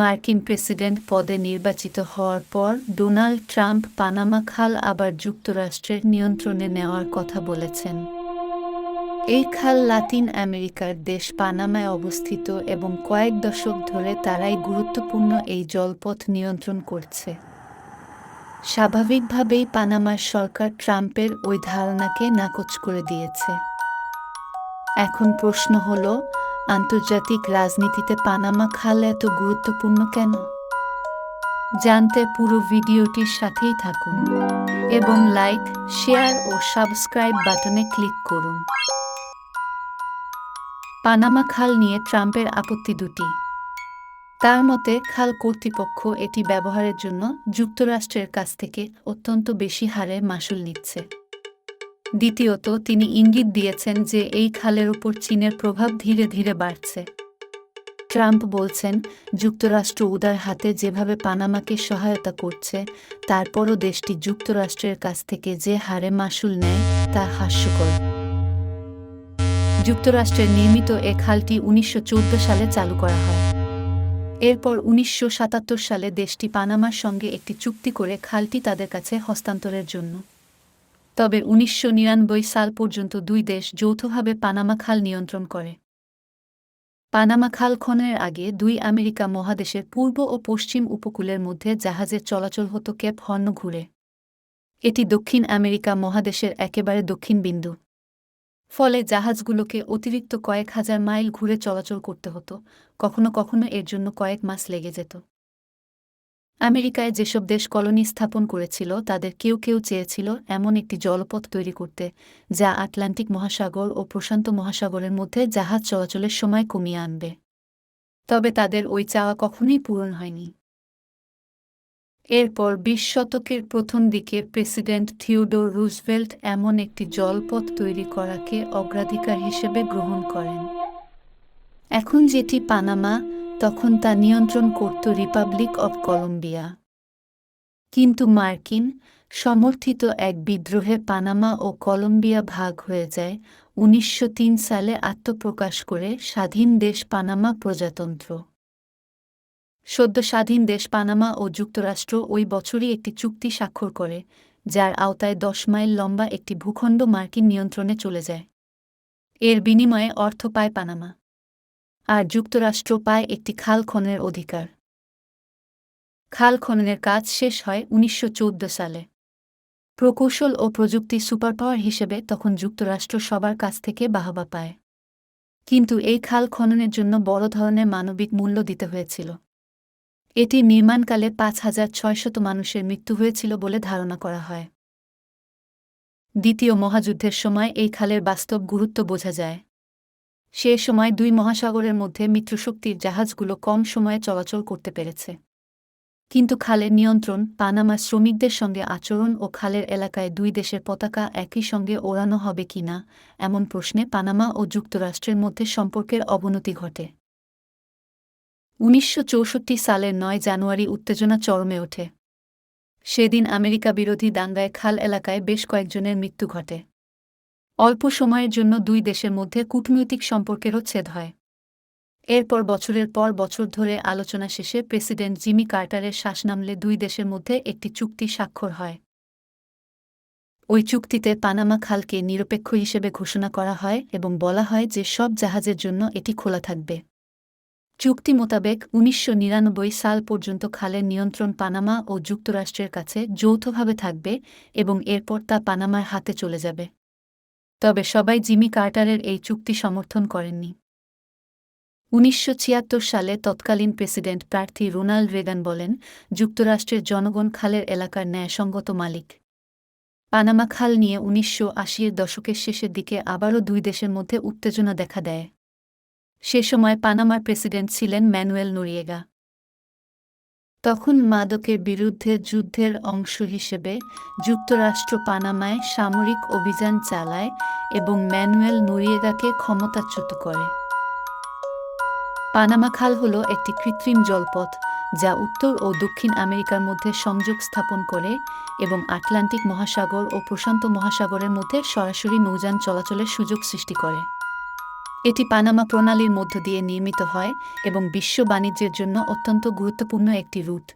মার্কিন প্রেসিডেন্ট পদে নির্বাচিত হওয়ার পর ডোনাল্ড ট্রাম্প পানামা খাল আবার যুক্তরাষ্ট্রের নিয়ন্ত্রণে নেওয়ার কথা বলেছেন। এই খাল লাতিন আমেরিকার দেশ পানামায় অবস্থিত এবং কয়েক দশক ধরে তারাই গুরুত্বপূর্ণ এই জলপথ নিয়ন্ত্রণ করছে। স্বাভাবিকভাবেই পানামার সরকার ট্রাম্পের ওই ধারণাকে নাকচ করে দিয়েছে। এখন প্রশ্ন হল আন্তর্জাতিক রাজনীতিতে পানামা খাল এত গুরুত্বপূর্ণ কেন? জানতে পুরো ভিডিওটির সাথেই থাকুন এবং লাইক, শেয়ার ও সাবস্ক্রাইব বাটনে ক্লিক করুন। পানামা খাল নিয়ে ট্রাম্পের আপত্তি দুটি। তার মতে, খাল কর্তৃপক্ষ এটি ব্যবহারের জন্য যুক্তরাষ্ট্রের কাছ থেকে অত্যন্ত বেশি হারে মাসুল নিচ্ছে। দ্বিতীয়ত, তিনি ইঙ্গিত দিয়েছেন যে এই খালের ওপর চীনের প্রভাব ধীরে ধীরে বাড়ছে। ট্রাম্প বলছেন, যুক্তরাষ্ট্র উদার হাতে যেভাবে পানামাকে সহায়তা করছে, তারপরও দেশটি যুক্তরাষ্ট্রের কাছ থেকে যে হারে মাসুল নেয়, তা হাস্যকর। যুক্তরাষ্ট্রের নির্মিত এ খালটি উনিশশো চৌদ্দ সালে চালু করা হয়। এরপর উনিশশো সাতাত্তর সালে দেশটি পানামার সঙ্গে একটি চুক্তি করে খালটি তাদের কাছে হস্তান্তরের জন্য। তবে উনিশশো নিরানব্বই সাল পর্যন্ত দুই দেশ যৌথভাবে পানামা খাল নিয়ন্ত্রণ করে। পানামা খাল খননের আগে দুই আমেরিকা মহাদেশের পূর্ব ও পশ্চিম উপকূলের মধ্যে জাহাজের চলাচল হতো কেপ হর্ন ঘুরে। এটি দক্ষিণ আমেরিকা মহাদেশের একেবারে দক্ষিণ বিন্দু। ফলে জাহাজগুলোকে অতিরিক্ত কয়েক হাজার মাইল ঘুরে চলাচল করতে হতো, কখনো কখনো এর জন্য কয়েক মাস লেগে যেত। আমেরিকায় যেসব দেশ কলোনি স্থাপন করেছিল, তাদের কেউ কেউ চেয়েছিল এমন একটি জলপথ তৈরি করতে, যা আটলান্টিক মহাসাগর ও প্রশান্ত মহাসাগরের মধ্যে জাহাজ চলাচলের সময় কমিয়ে আনবে। তবে তাদের ওই চাওয়া কখনোই পূরণ হয়নি। এরপর বিশ শতকের প্রথম দিকে প্রেসিডেন্ট থিওডোর রুজভেল্ট এমন একটি জলপথ তৈরি করাকে অগ্রাধিকার হিসেবে গ্রহণ করেন। এখন যেটি পানামা তখন তা নিয়ন্ত্রণ করত রিপাবলিক অব কলম্বিয়া। কিন্তু মার্কিন সমর্থিত এক বিদ্রোহে পানামা ও কলম্বিয়া ভাগ হয়ে যায় উনিশশো তিন সালে আত্মপ্রকাশ করে স্বাধীন দেশ পানামা প্রজাতন্ত্র। সদ্য স্বাধীন দেশ পানামা ও যুক্তরাষ্ট্র ওই বছরই একটি চুক্তি স্বাক্ষর করে, যার আওতায় দশ মাইল লম্বা একটি ভূখণ্ড মার্কিন নিয়ন্ত্রণে চলে যায়। এর বিনিময়ে অর্থ পায় পানামা। আর যুক্তরাষ্ট্র পায় একটি খাল খননের অধিকার। খাল খননের কাজ শেষ হয় উনিশশো চৌদ্দ সালে। প্রকৌশল ও প্রযুক্তি সুপার পাওয়ার হিসেবে তখন যুক্তরাষ্ট্র সবার কাছ থেকে বাহবা পায়। কিন্তু এই খাল খননের জন্য বড় ধরনের মানবিক মূল্য দিতে হয়েছিল। এটি নির্মাণকালে পাঁচ হাজার ছয়শত মানুষের মৃত্যু হয়েছিল বলে ধারণা করা হয়। দ্বিতীয় মহাযুদ্ধের সময় এই খালের বাস্তব গুরুত্ব বোঝা যায়। সে সময় দুই মহাসাগরের মধ্যে মিত্রশক্তির জাহাজগুলো কম সময়ে চলাচল করতে পেরেছে। কিন্তু খালের নিয়ন্ত্রণ পানামা শ্রমিকদের সঙ্গে আচরণ ও খালের এলাকায় দুই দেশের পতাকা একই সঙ্গে ওড়ানো হবে কিনা এমন প্রশ্নে পানামা ও যুক্তরাষ্ট্রের মধ্যে সম্পর্কের অবনতি ঘটে। উনিশশো চৌষট্টি সালের নয় জানুয়ারি উত্তেজনা চরমে ওঠে। সেদিন আমেরিকা বিরোধী দাঙ্গায় খাল এলাকায় বেশ কয়েকজনের মৃত্যু ঘটে। অল্প সময়ের জন্য দুই দেশের মধ্যে কূটনৈতিক সম্পর্কেরও ছেদ হয়। এরপর বছরের পর বছর ধরে আলোচনা শেষে প্রেসিডেন্ট জিমি কার্টারের শ্বাস নামলে দুই দেশের মধ্যে একটি চুক্তি স্বাক্ষর হয়। ওই চুক্তিতে পানামা খালকে নিরপেক্ষ হিসেবে ঘোষণা করা হয় এবং বলা হয় যে সব জাহাজের জন্য এটি খোলা থাকবে। চুক্তি মোতাবেক উনিশশো নিরানব্বই সাল পর্যন্ত খালের নিয়ন্ত্রণ পানামা ও যুক্তরাষ্ট্রের কাছে যৌথভাবে থাকবে এবং এরপর তা পানামার হাতে চলে যাবে। তবে সবাই জিমি কার্টারের এই চুক্তি সমর্থন করেননি। উনিশশো ছিয়াত্তর সালে তৎকালীন প্রেসিডেন্ট প্রার্থী রোনাল্ড রেগান বলেন, যুক্তরাষ্ট্রের জনগণ খালের এলাকার ন্যায়সঙ্গত মালিক। পানামা খাল নিয়ে উনিশশো আশির দশকের শেষের দিকে আবারও দুই দেশের মধ্যে উত্তেজনা দেখা দেয়। সে সময় পানামার প্রেসিডেন্ট ছিলেন ম্যানুয়েল নোরিয়েগা। তখন মাদকের বিরুদ্ধে যুদ্ধের অংশ হিসেবে যুক্তরাষ্ট্র পানামায় সামরিক অভিযান চালায় এবং ম্যানুয়েল নোরিয়েগাকে ক্ষমতাচ্যুত করে। পানামা খাল হল একটি কৃত্রিম জলপথ যা উত্তর ও দক্ষিণ আমেরিকার মধ্যে সংযোগ স্থাপন করে এবং আটলান্টিক মহাসাগর ও প্রশান্ত মহাসাগরের মধ্যে সরাসরি নৌযান চলাচলের সুযোগ সৃষ্টি করে। এটি পানামা প্রণালীর মধ্য দিয়ে নির্মিত হয় এবং বিশ্ব বাণিজ্যের জন্য অত্যন্ত গুরুত্বপূর্ণ একটি রুট।